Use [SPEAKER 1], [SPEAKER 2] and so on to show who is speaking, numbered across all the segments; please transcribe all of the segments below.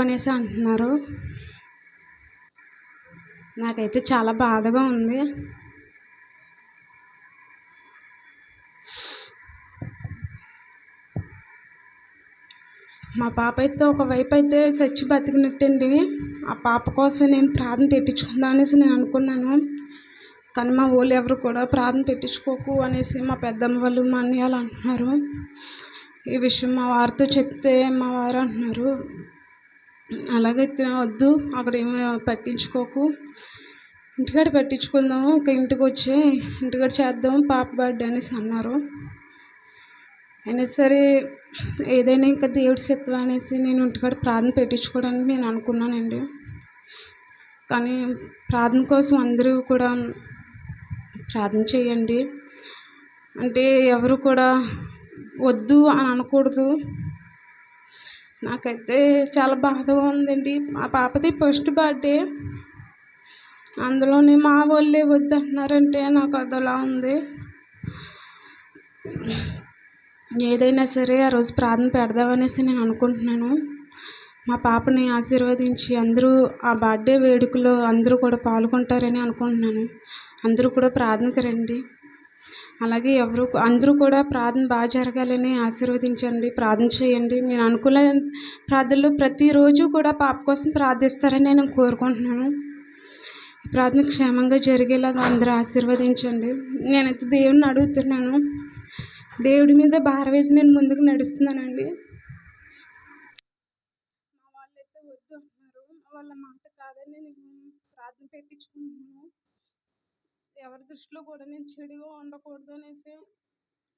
[SPEAKER 1] అనేసి అంటున్నారు. నాకైతే చాలా బాధగా ఉంది. మా పాప అయితే ఒకవైపు అయితే చచ్చి బతికినట్టండి. ఆ పాప కోసం నేను ప్రార్థన పెట్టించుకుందా అనేసి నేను అనుకున్నాను. కానీ మా వాళ్ళు ఎవరు కూడా ప్రార్థన పెట్టించుకోకు అనేసి మా పెద్దమ్మ వాళ్ళు మా అన్నయ్య వాళ్ళు అంటున్నారు. ఈ విషయం మా వారితో చెప్తే మా వారు అంటున్నారు. అలాగే వద్దు అక్కడ ఏమీ పట్టించుకోకు. ఇంటికాడ పట్టించుకుందాము ఇంకా ఇంటికి వచ్చి ఇంటికాడ చేద్దాం పాప బర్త్డే అనేసి అన్నారు. అయినా సరే ఏదైనా ఇంకా దేవుడి చిత్తం అనేసి నేను ఇంటికాడ ప్రార్థన పెట్టించుకోవడానికి నేను అనుకున్నానండి. కానీ ప్రార్థన కోసం అందరూ కూడా ప్రార్థన చేయండి. అంటే ఎవరు కూడా వద్దు అని అనకూడదు. నాకైతే చాలా బాధగా ఉందండి. మా పాపది ఫస్ట్ బర్త్డే అందులోని మా వాళ్ళే వద్దంటున్నారంటే నాకు అదోలా ఉంది. ఏదైనా సరే ఆ రోజు ప్రార్థన పెడదామనేసి నేను అనుకుంటున్నాను. మా పాపని ఆశీర్వదించి అందరూ ఆ బర్త్డే వేడుకలో అందరూ కూడా పాల్గొంటారని అనుకుంటున్నాను. అందరూ కూడా ప్రార్థనకు రండి. అలాగే ఎవరు అందరూ కూడా ప్రార్థన బాగా జరగాలని ఆశీర్వదించండి ప్రార్థన చేయండి. మీరు అనుకూల ప్రార్థనలో ప్రతిరోజు కూడా పాప కోసం ప్రార్థిస్తారని నేను కోరుకుంటున్నాను. ప్రార్థన క్షేమంగా జరిగేలాగా అందరూ ఆశీర్వదించండి. నేనైతే దేవుడిని అడుగుతున్నాను. దేవుడి మీద భారం వేసి నేను ముందుకు నడుస్తున్నానండి. మా వాళ్ళైతే వద్దు అంటున్నారు. వాళ్ళ మాట కాదని నేను ప్రార్థన పెట్టించుకుంటున్నాను. ఎవరి దృష్టిలో కూడా నేను చెడుగా ఉండకూడదు అనేసి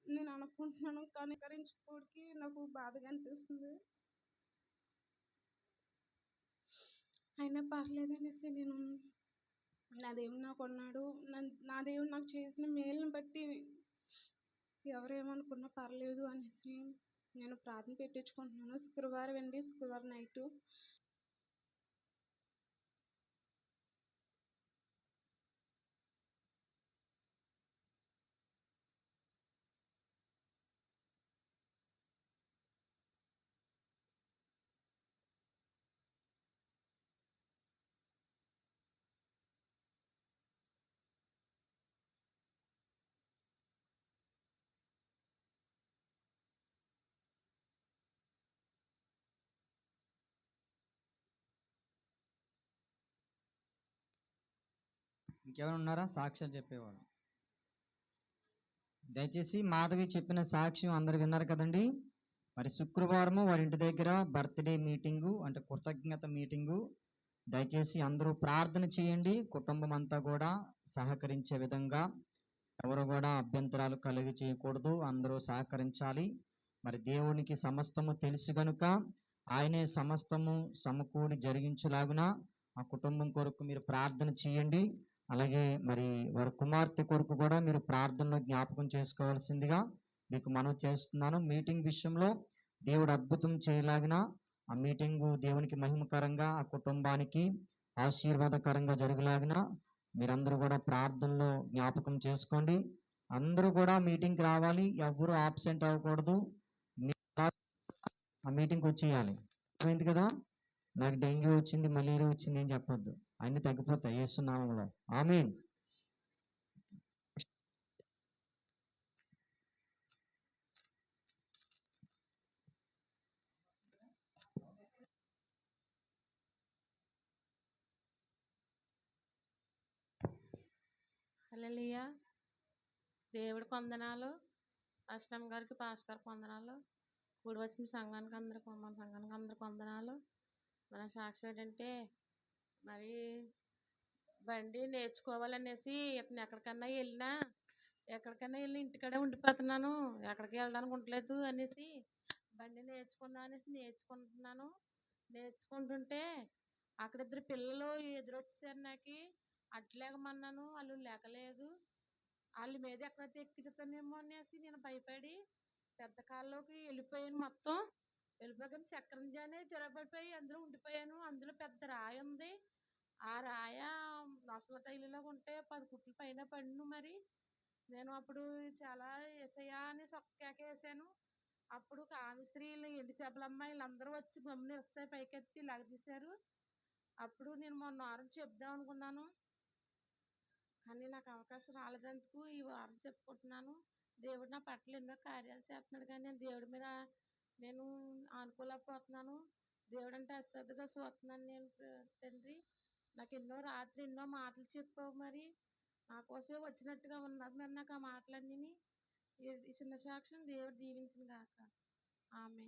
[SPEAKER 1] నేను అనుకుంటున్నాను. కానీ కరించుకోడికి నాకు బాధగా అనిపిస్తుంది. అయినా పర్లేదు అనేసి నేను నా దేవుడు నాకు ఉన్నాడు నా నా దేవుడు నాకు చేసిన మేలుని బట్టి ఎవరేమనుకున్నా పర్లేదు అనేసి నేను ప్రార్థన పెట్టించుకుంటున్నాను. శుక్రవారం అండి. శుక్రవారం నైటు
[SPEAKER 2] ఇంకెవరు ఉన్నారా? సాక్ష్యం చెప్పేవాడు దయచేసి మాధవి చెప్పిన సాక్ష్యం అందరు విన్నారు కదండి. మరి శుక్రవారము వారి ఇంటి దగ్గర బర్త్డే మీటింగు అంటే కృతజ్ఞత మీటింగు. దయచేసి అందరూ ప్రార్థన చేయండి. కుటుంబం అంతా కూడా సహకరించే విధంగా ఎవరు కూడా అభ్యంతరాలు కలిగి చేయకూడదు. అందరూ సహకరించాలి. మరి దేవునికి సమస్తము తెలుసు గనుక ఆయనే సమస్తము సమకూడి జరిగించులాగున ఆ కుటుంబం కొరకు మీరు ప్రార్థన చేయండి. అలాగే మరి వారి కుమార్తె కొరకు కూడా మీరు ప్రార్థనలో జ్ఞాపకం చేసుకోవాల్సిందిగా మీకు మనం చేస్తున్నాను. మీటింగ్ విషయంలో దేవుడు అద్భుతం చేయలాగిన ఆ మీటింగ్ దేవునికి మహిమకరంగా ఆ కుటుంబానికి ఆశీర్వాదకరంగా జరుగులాగిన మీరందరూ కూడా ప్రార్థనలో జ్ఞాపకం చేసుకోండి. అందరూ కూడా మీటింగ్కి రావాలి. ఎవరు ఆబ్సెంట్ అవ్వకూడదు. మీ- ఆ మీటింగ్కి వచ్చేయాలి. అర్థమైంది కదా? నాకు డెంగ్యూ వచ్చింది మలేరియా వచ్చింది అని చెప్పొద్దు. అన్ని తగ్గిపోతాయి ఏసునామంలో ఆమెన్.
[SPEAKER 3] హలలియా దేవుడి వందనాలు అష్టం గారికి పాస్టర్ గారికి వందనాలు కూడి వచ్చిన సంఘానికి అందరికి మన సంఘానికి అందరికి వందనాలు మన సాక్షి ఏంటంటే మరి బండి నేర్చుకోవాలనేసి ఇతను ఎక్కడికన్నా వెళ్ళినా ఎక్కడికన్నా వెళ్ళి ఇంటికాడే ఉండిపోతున్నాను ఎక్కడికి వెళ్ళడానికి ఉండలేదు అనేసి బండి నేర్చుకుందాం అనేసి నేర్చుకుంటున్నాను. నేర్చుకుంటుంటే అక్కడ ఇద్దరు పిల్లలు ఎదురొచ్చేసారు నాకు. అట్లేకమన్నాను వాళ్ళు లేకలేదు. వాళ్ళ మీద ఎక్కడైతే ఎక్కించుతానేమో అనేసి నేను భయపడి పెద్ద కాళ్ళలోకి వెళ్ళిపోయాను మొత్తం. వెళ్ళిపోయాక చక్రంజా అనే తిరగబడిపోయి అందులో ఉండిపోయాను. అందులో పెద్ద రాయి ఉంది. ఆ రాయ నొసల టైలులాగా ఉంటే పది కుట్లు పైన పడిను మరి. నేను అప్పుడు చాలా ఎసయా అని సొక్కేకేసాను
[SPEAKER 4] అప్పుడు కామి స్త్రీలు ఎండి చేపల అమ్మాయిలు అందరూ వచ్చి గమ్ముని వచ్చాయి పైకెత్తి లగదీశారు అప్పుడు నేను మొన్న వారం చెప్దాం అనుకున్నాను. కానీ నాకు అవకాశం రాలేదందుకు ఈ వారం చెప్పుకుంటున్నాను. దేవుడు నా పట్ల ఎన్నో కార్యాలు చేస్తున్నాడు కానీ నేను దేవుడి మీద నేను ఆనుకోలేకపోతున్నాను దేవుడు అంటే అశ్రద్ధగా చూస్తున్నాను నేను తండ్రి. నాకు ఎన్నో రాత్రి ఎన్నో మాటలు చెప్పావు మరి. నా కోసమే వచ్చినట్టుగా ఉన్నది మరి నాకు ఆ మాటలన్నీ ఈ- ఈ చిన్న సాక్ష్యం దేవుడు దీవించిన గాక. ఆమె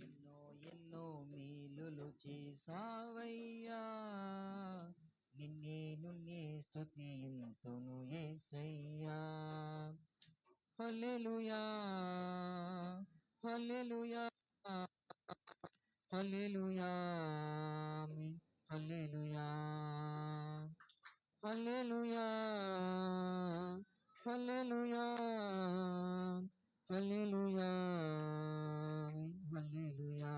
[SPEAKER 2] ఎన్నో ఎన్నో మేలులు చేసావయ్యా నిన్నే నున్నే స్తుతింతును యేసయ్యా హల్లెలూయా హల్లెలూయా హల్లెలూయా ఆమేన్. హల్లెలూయా హల్లెలూయా హల్లెలూయా హల్లెలూయా ఆమేన్. హల్లెలూయా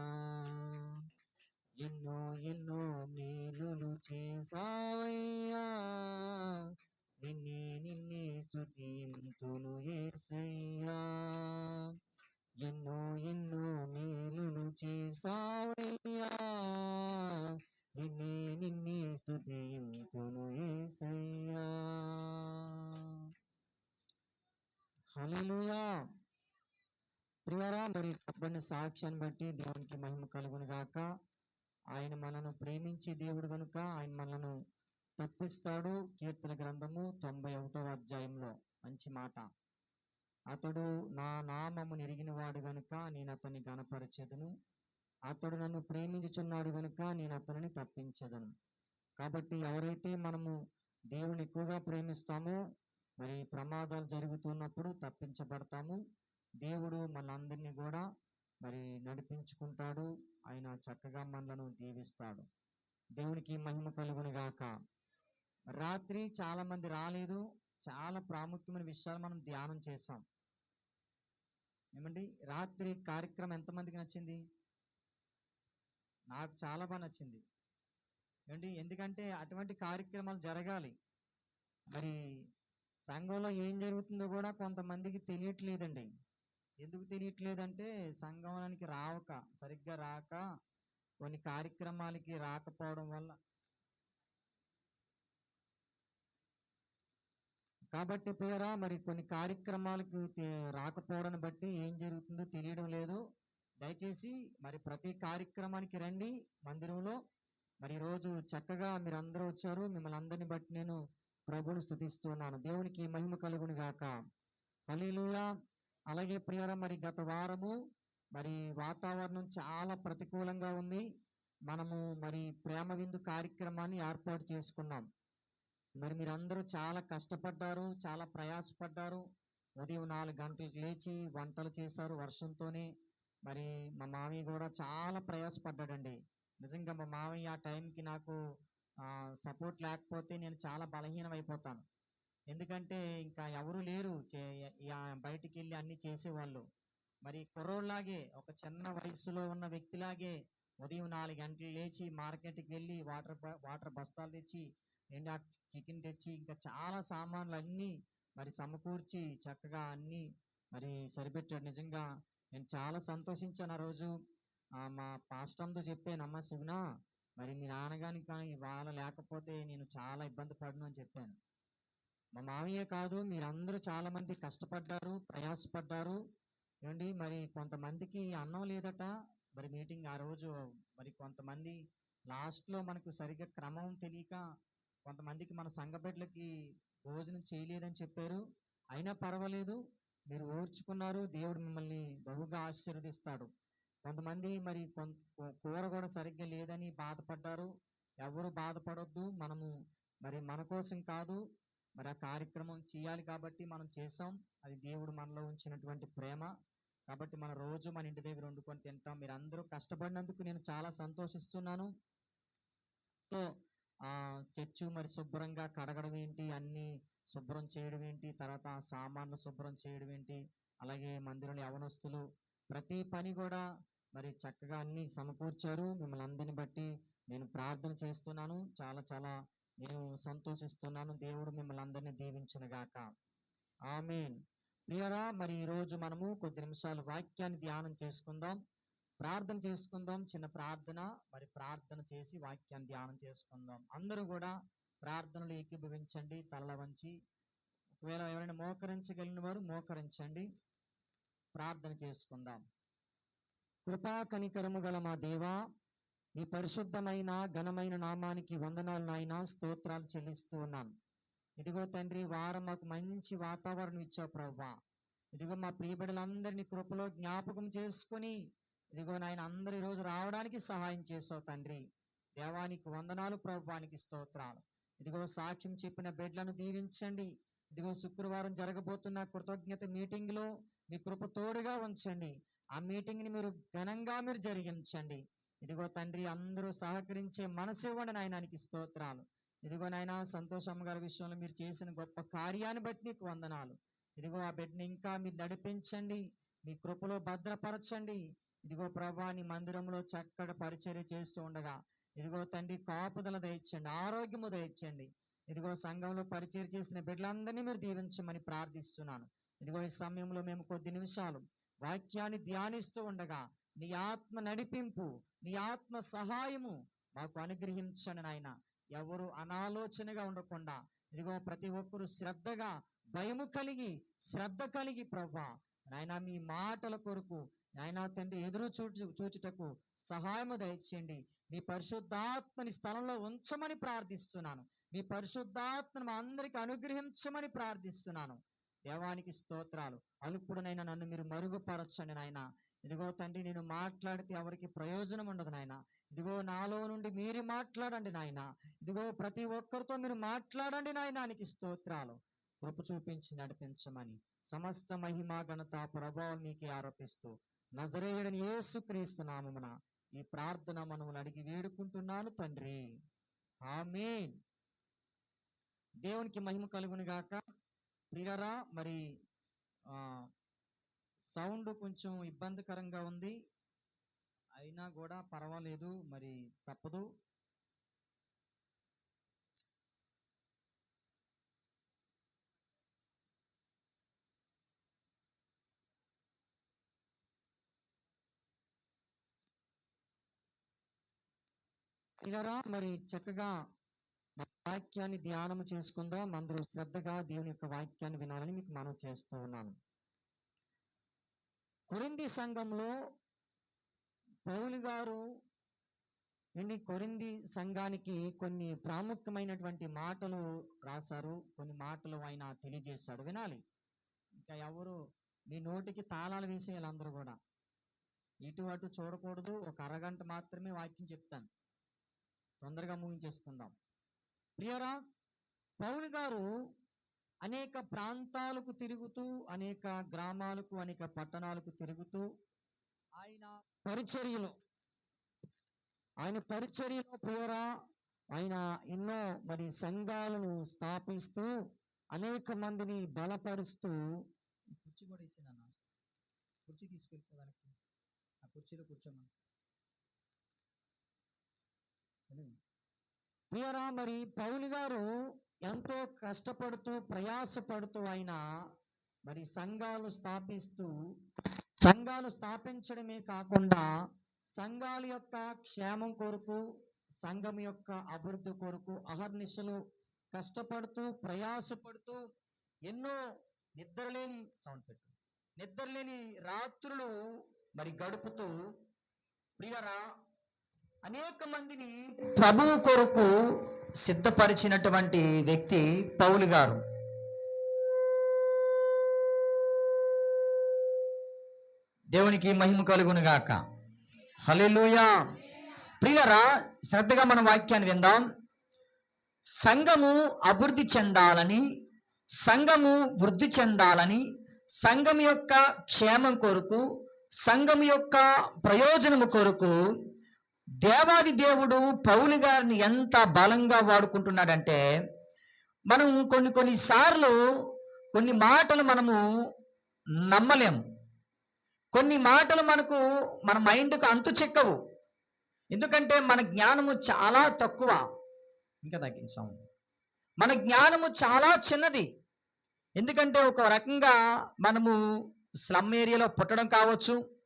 [SPEAKER 2] ఎన్నో ఎన్నో మేలులు చేసావయ్యా నిన్నే నిన్నే స్థుతింతును ఏసయ్యా. ఎన్నో ఎన్నో మేలులు చేసావయ్యా నిన్నే నిన్నే స్థుతింతును ఏసయ్యా. హలలుయా ప్రియరా మరి చెప్పండి సాక్ష్యాన్ని బట్టి దేవునికి మహిమ కలుగును గాక. ఆయన మనను ప్రేమించి దేవుడు గనుక ఆయన మనను తప్పిస్తాడు. కీర్తన గ్రంథము తొంభై ఒకటవ అధ్యాయంలో మంచి మాట. అతడు నా నామము నెరిగిన వాడు గనుక నేను అతన్ని గణపరచెదను అతడు నన్ను ప్రేమించుచున్నాడు గనుక నేను అతనిని తప్పించదను. కాబట్టి ఎవరైతే మనము దేవుని ఎక్కువగా ప్రేమిస్తామో మరి ప్రమాదాలు జరుగుతున్నప్పుడు తప్పించబడతాము. దేవుడు మనందరినీ కూడా మరి నడిపించుకుంటాడు. ఆయన చక్కగా మనలను దీవిస్తాడు. దేవునికి మహిమ కలుగును గాక. రాత్రి చాలా మంది రాలేదు. చాలా ప్రాముఖ్యమైన విషయాలు మనం ధ్యానం చేసాం ఏమండి? రాత్రి కార్యక్రమం ఎంతమందికి నచ్చింది? నాకు చాలా బాగా నచ్చింది. ఏమండి? ఎందుకంటే అటువంటి కార్యక్రమాలు జరగాలి. మరి సంఘంలో ఏం జరుగుతుందో కూడా కొంతమందికి తెలియట్లేదండి. ఎందుకు తెలియట్లేదంటే సంగమానికి రావక సరిగ్గా రాక కొన్ని కార్యక్రమాలకి రాకపోవడం వల్ల. కాబట్టి పేరా మరి కొన్ని కార్యక్రమాలకు రాకపోవడం రాకపోవడాన్ని బట్టి ఏం జరుగుతుందో తెలియడం లేదు. దయచేసి మరి ప్రతి కార్యక్రమానికి రండి మందిరంలో. మరి రోజు చక్కగా మీరు అందరూ వచ్చారు. మిమ్మల్ని అందరిని బట్టి నేను ప్రభువుని స్తుతిస్తున్నాను దేవునికి మహిమ కలుగును గాక. అలాగే ప్రియరా మరి గత వారము మరి వాతావరణం చాలా ప్రతికూలంగా ఉంది. మనము మరి ప్రేమ విందు కార్యక్రమాన్ని ఏర్పాటు చేసుకున్నాం. మరి మీరందరూ చాలా కష్టపడ్డారు చాలా ప్రయాసపడ్డారు. ఉదయం నాలుగు గంటలకు లేచి వంటలు చేశారు వర్షంతోనే. మరి మా మామయ్య కూడా చాలా ప్రయాసపడ్డాడండి. నిజంగా మా మామయ్య ఆ టైంకి నాకు సపోర్ట్ లేకపోతే నేను చాలా బలహీనం అయిపోతాను ఎందుకంటే ఇంకా ఎవరు లేరు. చే- బయటికి వెళ్ళి అన్ని చేసేవాళ్ళు. మరి కుర్రోళ్ళలాగే ఒక చిన్న వయసులో ఉన్న వ్యక్తిలాగే ఉదయం నాలుగు గంటలు లేచి మార్కెట్కి వెళ్ళి వాటర్ బ- వాటర్ బస్తాలు తెచ్చి ఎండా చికెన్ తెచ్చి ఇంకా చాలా సామాన్లు అన్నీ మరి సమకూర్చి చక్కగా అన్నీ మరి సరిపెట్టాడు నిజంగా. నేను చాలా సంతోషించాను ఆ రోజు. మా పాస్టంతో చెప్పాను అమ్మ శివనా మరి మీ నాన్నగానికి కానీ వాళ్ళ లేకపోతే నేను చాలా ఇబ్బంది పడను అని చెప్పాను. మా మామయ్య కాదు మీరందరూ చాలా మంది కష్టపడ్డారు ప్రయాసపడ్డారు. ఏమండి? మరి కొంతమందికి అన్నం లేదట. మరి మీటింగ్ ఆ రోజు మరి కొంతమంది లాస్ట్లో మనకు సరిగ్గా క్రమం తెలియక కొంతమందికి మన సంఘబిడ్డలకి భోజనం చేయలేదని చెప్పారు. అయినా పర్వాలేదు మీరు ఓర్చుకున్నారు దేవుడు మిమ్మల్ని బహుగా ఆశీర్వదిస్తాడు. కొంతమంది మరి కొంత కూర కూడా సరిగ్గా లేదని బాధపడ్డారు. ఎవరు బాధపడొద్దు. మనము మరి మన కోసం కాదు మరి ఆ కార్యక్రమం చేయాలి కాబట్టి మనం చేసాం అది దేవుడు మనలో ఉంచినటువంటి ప్రేమ. కాబట్టి మన రోజు మన ఇంటి దగ్గర వండుకొని తింటాం. మీరు అందరూ కష్టపడినందుకు నేను చాలా సంతోషిస్తున్నాను. సో ఆ చర్చు మరి శుభ్రంగా కడగడం ఏంటి? అన్ని శుభ్రం చేయడం ఏంటి? తర్వాత సామాన్లు శుభ్రం చేయడం ఏంటి? అలాగే మందిరంలో యవనస్తులు ప్రతి పని కూడా మరి చక్కగా అన్ని సమకూర్చారు. మిమ్మల్ని అందరిని బట్టి నేను ప్రార్థన చేస్తున్నాను. చాలా చాలా నేను సంతోషిస్తున్నాను. దేవుడు మిమ్మల్ని అందరినీ దీవించునుగాక. ఆమెన్. ప్రియరా మరి ఈ రోజు మనము కొద్ది నిమిషాలు వాక్యాన్ని ధ్యానం చేసుకుందాం. ప్రార్థన చేసుకుందాం. చిన్న ప్రార్థన మరి ప్రార్థన చేసి వాక్యాన్ని ధ్యానం చేసుకుందాం. అందరూ కూడా ప్రార్థనలు ఏకీభవించండి తల్ల వంచి. ఒకవేళ ఎవరైనా మోకరించగలిగిన వారు మోకరించండి. ప్రార్థన చేసుకుందాం. కృపా కనికరము గల మా దేవా మీ పరిశుద్ధమైన ఘనమైన నామానికి వందనాలు నాయన స్తోత్రాలు చెల్లిస్తూ ఉన్నాను. ఇదిగో తండ్రి వారం మాకు మంచి వాతావరణం ఇచ్చావు ప్రవ్వా. ఇదిగో మా ప్రియబిడలందరినీ కృపలో జ్ఞాపకం చేసుకుని ఇదిగో నాయన అందరు రోజు రావడానికి సహాయం చేసావు తండ్రి. దేవానికి వందనాలు ప్రభువానికి స్తోత్రాలు. ఇదిగో సాక్ష్యం చెప్పిన బిడ్డలను దీవించండి. ఇదిగో శుక్రవారం జరగబోతున్న కృతజ్ఞత మీటింగ్లో మీ కృప తోడుగా ఉంచండి. ఆ మీటింగ్ని మీరు ఘనంగా మీరు జరిగించండి. ఇదిగో తండ్రి అందరూ సహకరించే మనసు ఇవ్వండి నాయనానికి స్తోత్రాలు. ఇదిగో నాయన సంతోషమ్మ గారి విషయంలో మీరు చేసిన గొప్ప కార్యాన్ని బట్టి నీకు వందనాలు. ఇదిగో ఆ బిడ్డని ఇంకా మీరు నడిపించండి మీ కృపలో భద్రపరచండి. ఇదిగో ప్రభా నీ మందిరంలో చక్కటి పరిచర్య చేస్తూ ఉండగా ఇదిగో తండ్రి కాపుదల దయచండి ఆరోగ్యము దయచండి ఇదిగో సంఘంలో పరిచయం చేసిన బిడ్డలందరినీ మీరు దీవించమని ప్రార్థిస్తున్నాను. ఇదిగో ఈ సమయంలో మేము కొద్ది నిమిషాలు వాక్యాన్ని ధ్యానిస్తూ ఉండగా నీ ఆత్మ నడిపింపు నీ ఆత్మ సహాయము మాకు అనుగ్రహించండి నాయన. ఎవరు అనాలోచనగా ఉండకుండా ఇదిగో ప్రతి ఒక్కరు శ్రద్ధగా భయము కలిగి శ్రద్ధ కలిగి ప్రభా నాయన మీ మాటల కొరకు నాయన తండ్రి ఎదురు చూచు చూచుటకు సహాయము దయచేయండి. మీ పరిశుద్ధాత్మని స్థలంలో ఉంచమని ప్రార్థిస్తున్నాను. మీ పరిశుద్ధాత్మను మా అందరికి అనుగ్రహించమని ప్రార్థిస్తున్నాను. దేవానికి స్తోత్రాలు. అలుపుడునైనా నన్ను మీరు మరుగుపరచండి నాయన. ఇదిగో తండ్రి నేను మాట్లాడితే ఎవరికి ప్రయోజనం ఉండదు నాయన. ఇదిగో నాలో నుండి మీరు మాట్లాడండి నాయన. ఇదిగో ప్రతి ఒక్కరితో మీరు మాట్లాడండి నాయనానికి స్తోత్రాలు. కృప చూపించి నడిపించమని సమస్త మహిమా ఘనత ప్రభావం మీకే ఆరోపిస్తూ నజరేయుడని ఏసుక్రీస్తు నామమున ఈ ప్రార్థన మనము అడిగి వేడుకుంటున్నాను తండ్రి. ఆమెన్. దేవునికి మహిమ కలుగునిగాక. ప్రియరా మరి ఆ సౌండ్ కొంచెం ఇబ్బందికరంగా ఉంది. అయినా కూడా పర్వాలేదు మరి తప్పదు. ప్రియరా మరి చక్కగా వాక్యాన్ని ధ్యానం చేసుకుందాం. అందరూ శ్రద్ధగా దేవుని యొక్క వాక్యాన్ని వినాలని మీకు మనం చేస్తూ ఉన్నాను. కొరింది సంఘంలో పౌలు గారు ఏంటి కొరింది సంఘానికి కొన్ని ప్రాముఖ్యమైనటువంటి మాటలు రాశారు. కొన్ని మాటలు ఆయన తెలియజేశాడు. వినాలి. ఇంకా ఎవరు మీ నోటికి తాళాలు వేసేయాలి అందరూ కూడా. ఇటు అటు చూడకూడదు. ఒక అరగంట మాత్రమే వాక్యం చెప్తాను. తొందరగా ముగించేసుకుందాం. ప్రియరా పౌలు గారు అనేక ప్రాంతాలకు తిరుగుతూ అనేక గ్రామాలకు అనేక పట్టణాలకు తిరుగుతూ ఆయన పరిచర్యలో ఆయన పరిచర్యలో ప్రియరా ఆయన ఎన్నో మరి సంఘాలను స్థాపిస్తూ అనేక మందిని బలపరుస్తూ కుర్చీ కూడా వేసానన్న కుర్చీ తీసుకెళ్ళిపోవడానికి ఆ కుర్చీలో కూర్చోమని. ప్రియరా మరి పౌలు గారు ఎంతో కష్టపడుతూ ప్రయాసపడుతూ ఆయన మరి సంఘాలు స్థాపిస్తూ సంఘాలు స్థాపించడమే కాకుండా సంఘాల యొక్క క్షేమం కొరకు సంఘం యొక్క అభివృద్ధి కొరకు అహర్నిశలు కష్టపడుతూ ప్రయాసపడుతూ ఎన్నో నిద్రలేని సౌండ్ పెట్టు. నిద్రలేని రాత్రులు మరి గడుపుతూ ప్రియరా అనేక మందిని ప్రభువు కొరకు సిద్ధపరిచినటువంటి వ్యక్తి పౌలు గారు. దేవునికి మహిమ కలుగును గాక హల్లెలూయా. ప్రియరా శ్రద్ధగా మన వాక్యాన్ని విందాం. సంఘము అభివృద్ధి చెందాలని సంఘము వృద్ధి చెందాలని సంఘం యొక్క క్షేమం కొరకు సంఘం యొక్క ప్రయోజనము కొరకు దేవాది దేవుడు పౌలు గారిని ఎంత బలంగా వాడుకుంటున్నాడంటే మనం కొన్ని కొన్ని సార్లు కొన్ని మాటలు మనము నమ్మలేము కొన్ని మాటలు మనకు మన మైండ్కు అంతు చెక్కవు. ఎందుకంటే మన జ్ఞానము చాలా తక్కువ. ఇంకా తగ్గించాం. మన జ్ఞానము చాలా చిన్నది. ఎందుకంటే ఒక రకంగా మనము స్లమ్ ఏరియాలో పుట్టడం కావచ్చు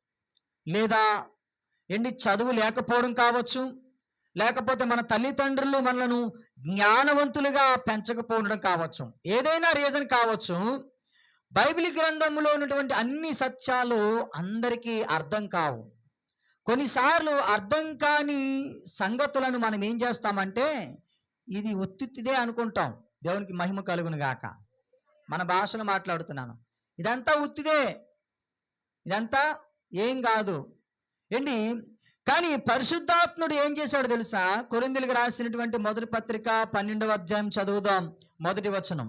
[SPEAKER 2] లేదా ఏంటి? చదువు లేకపోవడం కావచ్చు. లేకపోతే మన తల్లిదండ్రులు మనలను జ్ఞానవంతులుగా పెంచకపోవడం కావచ్చు. ఏదైనా రీజన్ కావచ్చు. బైబిల్ గ్రంథంలో ఉన్నటువంటి అన్ని సత్యాలు అందరికీ అర్థం కావు. కొన్నిసార్లు అర్థం కాని సంగతులను మనం ఏం చేస్తామంటే ఇది ఒత్తిదే అనుకుంటాం. దేవునికి మహిమ కలుగును గాక. మన భాషను మాట్లాడుతున్నాను. ఇదంతా ఉత్తిదే ఇదంతా ఏం కాదు. ఏంటి? కానీ పరిశుద్ధాత్ముడు ఏం చేశాడు తెలుసా? కొరిందులకు రాసినటువంటి మొదటి పత్రిక పన్నెండవ అధ్యాయం చదువుదాం మొదటి వచనం.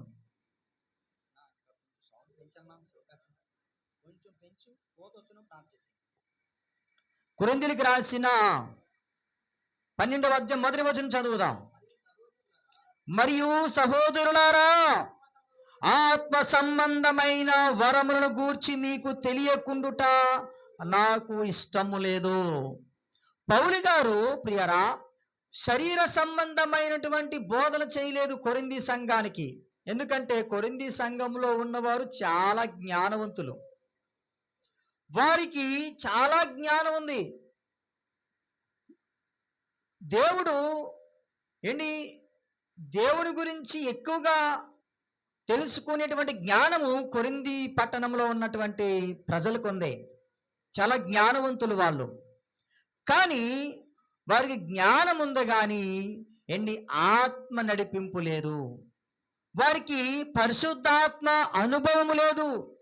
[SPEAKER 2] కొరిందులకు రాసిన పన్నెండవ అధ్యాయం మొదటి వచనం చదువుదాం. మరియు సహోదరులారా ఆత్మ సంబంధమైన వరములను గూర్చి మీకు తెలియకుండుట నాకు ఇష్టము లేదు. పౌలి గారు ప్రియరా శరీర సంబంధమైనటువంటి బోధన చేయలేదు కొరింది సంఘానికి. ఎందుకంటే కొరింది సంఘంలో ఉన్నవారు చాలా జ్ఞానవంతులు. వారికి చాలా జ్ఞానం ఉంది. దేవుడు ఏంటి? దేవుని గురించి ఎక్కువగా తెలుసుకునేటువంటి జ్ఞానము కొరింది పట్టణంలో ఉన్నటువంటి ప్రజలకు ఉంది. చాలా జ్ఞానవంతులు వాళ్ళు. కానీ వారికి జ్ఞానం ఉంది కానీ ఎన్ని ఆత్మ నడిపింపు లేదు. వారికి పరిశుద్ధాత్మ అనుభవం లేదు.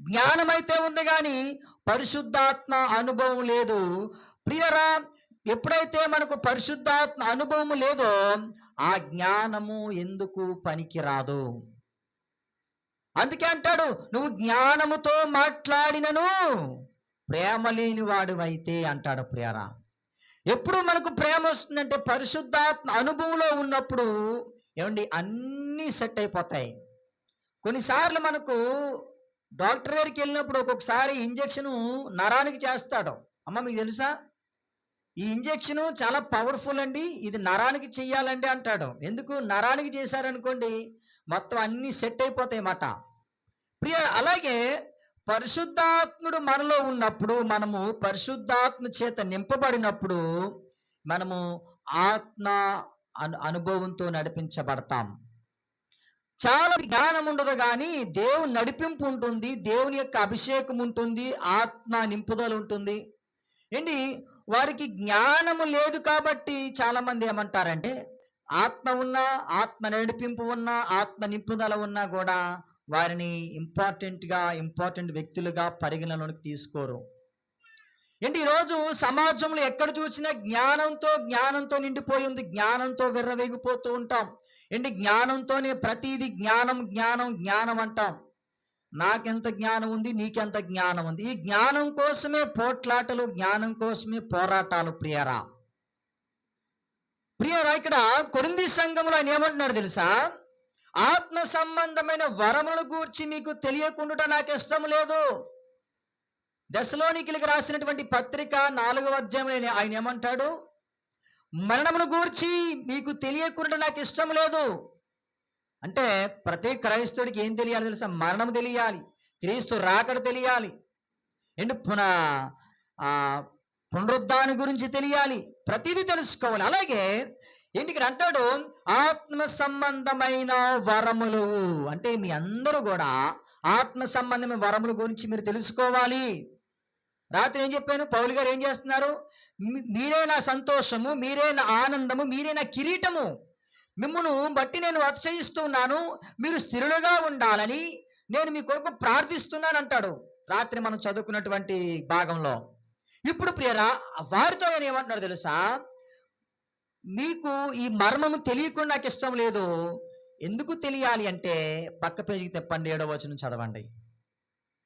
[SPEAKER 2] జ్ఞానమైతే ఉంది కానీ పరిశుద్ధాత్మ అనుభవం లేదు. ప్రియరా ఎప్పుడైతే మనకు పరిశుద్ధాత్మ అనుభవం లేదో ఆ జ్ఞానము ఎందుకు పనికిరాదు? అందుకే అంటాడు నువ్వు జ్ఞానముతో మాట్లాడినను. ప్రేమ లేని వాడివైతే అంటాడు ప్రియరా. ఎప్పుడు మనకు ప్రేమ వస్తుందంటే పరిశుద్ధాత్మ అనుభవంలో ఉన్నప్పుడు ఏమండి అన్నీ సెట్ అయిపోతాయి. కొన్నిసార్లు మనకు డాక్టర్ దగ్గరికి వెళ్ళినప్పుడు ఒక్కొక్కసారి ఇంజెక్షను నరానికి చేస్తాడు. అమ్మ మీకు తెలుసా? ఈ ఇంజెక్షను చాలా పవర్ఫుల్ అండి ఇది నరానికి చెయ్యాలండి అంటాడు. ఎందుకు? నరానికి చేశారనుకోండి మొత్తం అన్నీ సెట్ అయిపోతాయి మాట ప్రియ అలాగే పరిశుద్ధాత్ముడు మనలో ఉన్నప్పుడు మనము పరిశుద్ధాత్మ చేత నింపబడినప్పుడు మనము ఆత్మ అను అనుభవంతో నడిపించబడతాం. చాలా జ్ఞానం ఉండదు కానీ దేవుని నడిపింపు ఉంటుంది దేవుని యొక్క అభిషేకం ఉంటుంది ఆత్మ నింపుదల ఉంటుంది. ఏంటి? వారికి జ్ఞానము లేదు కాబట్టి చాలా మంది ఏమంటారంటే ఆత్మ ఉన్నా ఆత్మ నడిపింపు ఉన్నా ఆత్మ నింపుదల ఉన్నా కూడా వారిని ఇంపార్టెంట్గా ఇంపార్టెంట్ వ్యక్తులుగా పరిగణలోకి తీసుకోరు. ఏంటి ఈరోజు సమాజంలో ఎక్కడ చూసినా జ్ఞానంతో జ్ఞానంతో నిండిపోయి ఉంది జ్ఞానంతో విర్రవేగిపోతూ ఉంటాం. ఏంటి జ్ఞానంతోనే ప్రతిదీ జ్ఞానం జ్ఞానం జ్ఞానం అంటాం. నాకెంత జ్ఞానం ఉంది నీకెంత జ్ఞానం ఉంది. ఈ జ్ఞానం కోసమే పోట్లాటలు జ్ఞానం కోసమే పోరాటాలు ప్రియరా. ప్రియరా ఇక్కడ కొరింది సంఘంలో ఆయన ఏమంటున్నాడు తెలుసా? ఆత్మ సంబంధమైన వరముల గూర్చి మీకు తెలియకుండా నాకు ఇష్టం లేదు. దశలోనికిలికి రాసినటువంటి పత్రిక నాలుగవ అధ్యాయంలో ఆయన ఏమంటాడు? మరణమును గూర్చి మీకు తెలియకుండా నాకు ఇష్టం లేదు. అంటే ప్రతి క్రైస్తవుడికి ఏం తెలియాలి తెలుసా? మరణం తెలియాలి క్రీస్తు రాకడ తెలియాలి ఏంటి పున పునరుద్ధాని గురించి తెలియాలి ప్రతిదీ తెలుసుకోవాలి. అలాగే ఏంటి ఇక్కడ అంటాడు ఆత్మ సంబంధమైన వరములు. అంటే మీ అందరూ కూడా ఆత్మ సంబంధమైన వరముల గురించి మీరు తెలుసుకోవాలి. రాత్రి ఏం చెప్పాను? పౌలు గారు ఏం చేస్తున్నారు? మీరే నా సంతోషము మీరే నా ఆనందము మీరే నా కిరీటము. మిమ్మను బట్టి నేను అతిశయిస్తున్నాను మీరు స్థిరులుగా ఉండాలని నేను మీ కొరకు ప్రార్థిస్తున్నాను అంటాడు. రాత్రి మనం చదువుకున్నటువంటి భాగంలో. ఇప్పుడు ప్రియరా వారితో ఆయన ఏమంటున్నాడు తెలుసా? మీకు ఈ మర్మము తెలియకుండా నాకు ఇష్టం లేదు. ఎందుకు తెలియాలి అంటే పక్క పేజీకి తెప్పండి ఏడవ వచనం చదవండి.